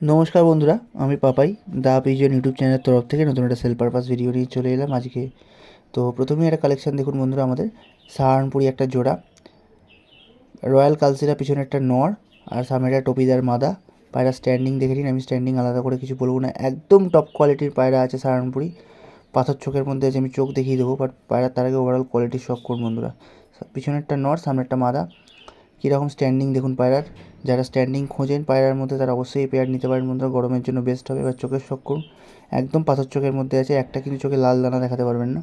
নমস্কার বন্ধুরা, আমি পাপাই, দা পিজন ইউটিউব চ্যানেলের তরফ থেকে নতুন একটা সেল পারপাস ভিডিও নিয়ে চলে এলাম আজকে। তো প্রথমেই একটা কালেকশান দেখুন বন্ধুরা আমাদের, সাহারানপুরি একটা জোড়া, রয়্যাল কালসিরা পিছনে একটা নর, আর সামনে একটা টপিদার মাদা। পায়রা স্ট্যান্ডিং দেখে নিন, আমি স্ট্যান্ডিং আলাদা করে কিছু বলব না, একদম টপ কোয়ালিটির পায়রা আছে সাহারানপুরি। পাথর চোখের মধ্যে আছে, আমি চোখ দেখিয়ে দেবো বাট পায়রার তার আগে ওভারঅল কোয়ালিটির শখ করুন বন্ধুরা। পিছনে পিছনেরটা নর সামনেরটা মাদা। কীরকম স্ট্যান্ডিং দেখুন পায়রার। যারা স্ট্যান্ডিং খোঁজেন, পায়রার মধ্যে তারা অবশ্যই এই পেয়ার নিতে পারেন বন্ধুরা। গরমের জন্য বেস্ট হবে, এবার চোখের শখ করুন। একদম পাথর চোখের মধ্যে আছে, একটা কিন্তু চোখে লাল দানা দেখাতে পারবেন না।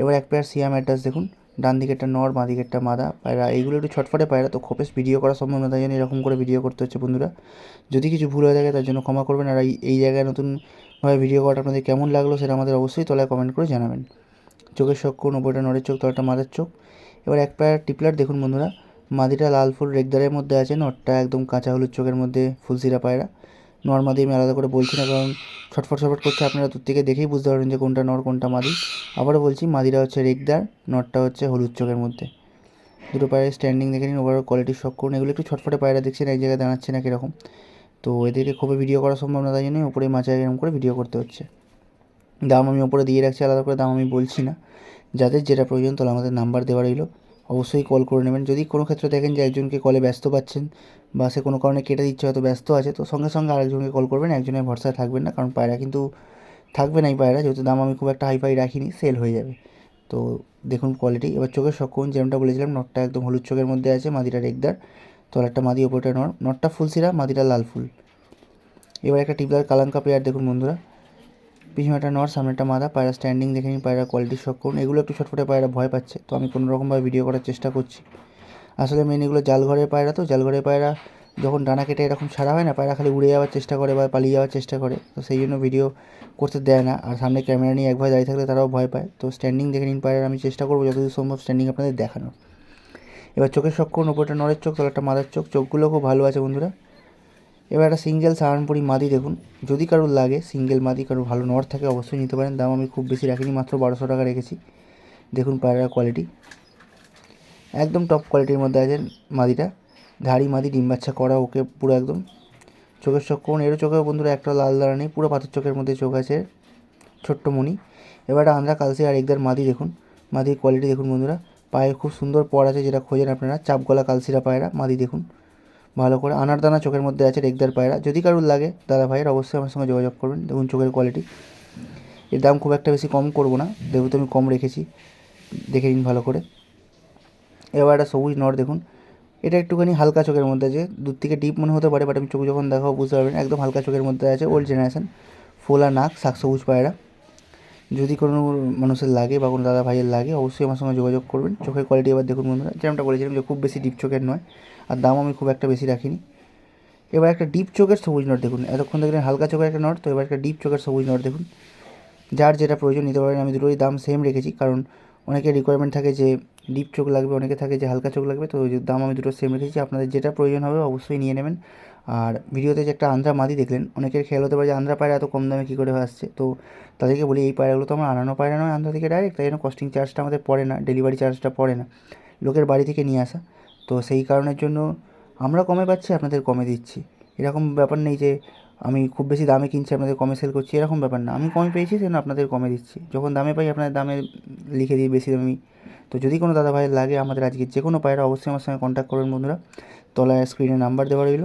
এবার এক পেয়ার সিয়াম অ্যাড্রাস দেখুন। ডান দিকেরটা নর বাঁ দিকেরটা মাদা। পায়রা, এইগুলো একটু ছটফটে পায়রা, তো খোপেস ভিডিও করা সম্ভব না, তাই জন্য এরকম করে ভিডিও করতে হচ্ছে বন্ধুরা। যদি কিছু ভুল হয়ে থাকে, তার জন্য ক্ষমা করবেন। আর এই জায়গায় নতুনভাবে ভিডিও করাটা আপনাদের কেমন লাগল, সেটা আমাদের অবশ্যই তলায় কমেন্ট করে জানাবেন। চোখের শখ করুন ওপরটা নরের চোখ, তলাটা মাদার চোখ। এবার এক পেয়ার টিপলার দেখুন বন্ধুরা। মাদিটা লাল ফুল রেগদারের মধ্যে আছে, নটটা একদম কাঁচা হলুদ চোখের মধ্যে ফুলসিরা পায়রা। নর মাদি আমি আলাদা করে বলছি না, কারণ ছটফট ছটফট করছে, আপনারা দূর থেকে দেখেই বুঝতে পারবেন যে কোনটা নর, কোনটা মাদি। আবারও বলছি, মাদিটা হচ্ছে রেগদার, নটটা হচ্ছে হলুদ চোখের মধ্যে। দুটো পায়রা স্ট্যান্ডিং দেখে নিন ওভারঅল কোয়ালিটি শখ করুন। এগুলো একটু ছটফটে পায়রা দেখছেন, এক জায়গায় দাঁড়াচ্ছে না কীরকম। তো এদেরকে খুবই ভিডিও করা সম্ভব না তাই জন্য উপরে মাচায় এরকম করে ভিডিও করতে হচ্ছে। দাম আমি ওপরে দিয়ে রাখছি, আলাদা করে দাম আমি বলছি না। যাদের যেটা প্রয়োজন তাহলে আমাদের নাম্বার দেওয়া রইল। অবশ্যই কল করে নেবেন। যদি কোনো ক্ষেত্রে দেখেন যে একজনকে কলে ব্যস্ত পাচ্ছেন বা সে কোনো কারণে কেটে দিচ্ছে, হয়তো ব্যস্ত আছে, তো সঙ্গে সঙ্গে আরেকজনকে কল করবেন। একজনের ভরসায় থাকবেন না, কারণ পায়রা কিন্তু থাকবে না এই পায়রা। যেহেতু দাম আমি খুব একটা হাই ফাই রাখিনি সেল হয়ে যাবে। তো দেখুন কোয়ালিটি এবার চোখের সক্ষম যেমনটা বলেছিলাম, নটটা একদম হলুদ চোখের মধ্যে আছে, মাদিটা রেগদার তলারটা মাদি ওপরটা নট নটটা ফুলসিরা মাদিটা লাল ফুল। এবার একটা টিপলার কালাঙ্কা পেয়ার দেখুন বন্ধুরা। পিছনে একটা নর সামনে একটা মাদা পায়রা স্ট্যান্ডিং দেখে নিন, পায়রা কোয়ালিটি শক করুন। এগুলো একটু ছটফটে পায়রা ভয় পাচ্ছে, তো আমি কোনো রকমভাবে ভিডিও করার চেষ্টা করছি। আসলে মেন এগুলো জালঘরের পায়রা তো, জালঘরের পায়রা যখন ডানা কেটে এরকম ছাড়া হয় না, পায়রা খালি উড়ে যাওয়ার চেষ্টা করে বা পালিয়ে যাওয়ার চেষ্টা করে, তো সেই জন্য ভিডিও করতে দেয় না। আর সামনে ক্যামেরা নিয়ে একভাবে দাঁড়িয়ে থাকলে তারাও ভয় পায়। তো স্ট্যান্ডিং দেখে নিন পায়রার, আমি চেষ্টা করব যতদূর সম্ভব স্ট্যান্ডিং আপনাদের দেখানোর। এবার চোখের শখ করুন ওপরটা নরের চোখ তাহলে একটা মাদার চোখ, চোখগুলো খুব ভালো আছে বন্ধুরা। এবার একটা সিঙ্গেল সাহারানপুরি মাদি দেখুন। যদি কারোর লাগে সিঙ্গেল মাদি কারোর ভালো নর থাকে অবশ্যই নিতে পারেন। দাম আমি খুব বেশি রাখিনি, মাত্র বারোশো টাকা রেখেছি। দেখুন পায়রার কোয়ালিটি একদম টপ কোয়ালিটির মধ্যে আছে মাদিটা। ধাড়ি মাদি, ডিম বাচ্চা করা ওকে পুরো একদম। চোখের চোখ কোন এরও চোখেও বন্ধুরা, একটা লাল দাঁড়া নেই, পুরো পাথর চোখের মধ্যে চোখ আছে ছোট্ট মণি। এবার একটা আন্ধ্রা কালসি আর একদার মাদি দেখুন। মাদির কোয়ালিটি দেখুন বন্ধুরা। পায়ে খুব সুন্দর পর আছে, যেটা খোঁজেন আপনারা চাপ গলা কালসিরা পায়রা, মাদি দেখুন। ভালো করে আনার দানা চোখের মধ্যে আছে রেগদার পায়রা। যদি কারুর লাগে, দাদা ভাইয়ের অবশ্যই আমার সঙ্গে যোগাযোগ করবেন, দেখুন চোখের কোয়ালিটি এর দাম খুব একটা বেশি কম করব না, যেহেতু আমি কম রেখেছি, দেখে নিন ভালো করে। এবার একটা সবুজ নর দেখুন। এটা একটুখানি হালকা চোখের মধ্যে আছে, দূর থেকে ডিপ মনে হতে পারে বাট আমি চোখ যখন দেখাও বুঝতে পারবেন, একদম হালকা চোখের মধ্যে আছে ওল্ড জেনারেশন ফোলা নাক, শাক সবুজ পায়রা। যদি কোনো মানুষের লাগে বা কোনো দাদা ভাইয়ের লাগে, অবশ্যই আমার সঙ্গে যোগাযোগ করবেন। চোখের কোয়ালিটি এবার দেখুন বন্ধুরা, যেমনটা বলেছিলাম যে খুব বেশি ডিপ চোখের নয়, আর দাম আমি খুব একটা বেশি রাখিনি। এবার একটা ডিপ চোখের সবুজ নট দেখুন, এতক্ষণ দেখলেন হালকা চোখের একটা নট, তো এবার একটা ডিপ চোখের সবুজ নট দেখুন। যার যেটা প্রয়োজন, নিতে পারেন, আমি দুটোই দাম সেম রেখেছি, কারণ অনেকের রিকোয়ারমেন্ট থাকে যে ডিপ চোখ লাগবে, অনেকে থাকে যে হালকা চোখ লাগবে, তো দাম আমি দুটো সেম রেখেছি। আপনাদের যেটা প্রয়োজন হবে, অবশ্যই নিয়ে নেবেন। আর ভিডিওতে যে একটা আন্ধ্রা মাদি দেখলেন, অনেকের খেয়াল হতে পারে যে আন্ধ্রা পায়রা এত কম দামে কী করে আসছে। তো তাদেরকে বলি, এই পায়রাগুলো তো আমার আনানো পায়রা নয় আন্ধ্রা থেকে ডাইরেক্ট তাই জন্য কস্টিং চার্জটা আমাদের পড়ে না ডেলিভারি চার্জটা পড়ে না। লোকের বাড়ি থেকে নিয়ে আসা। তো সেই কারণের জন্য আমরা কমে পাচ্ছি, আপনাদের কমে দিচ্ছি। এরকম ব্যাপার নেই যে আমি খুব বেশি দামে কিনছি, আপনাদের কমে সেল করছি, এরকম ব্যাপার না। আমি কমে পেয়েছি সেজন্য আপনাদের কমে দিচ্ছি। যখন দামে পাই আপনাদের দামে লিখে দিই বেশি দামি। তো যদি কোনো দাদা ভাইয়ের লাগে আমাদের আজকে যে কোনো পায়রা, অবশ্যই আমার সঙ্গে কন্ট্যাক্ট করবেন বন্ধুরা। তলায় স্ক্রিনে নাম্বার দেওয়া রইল।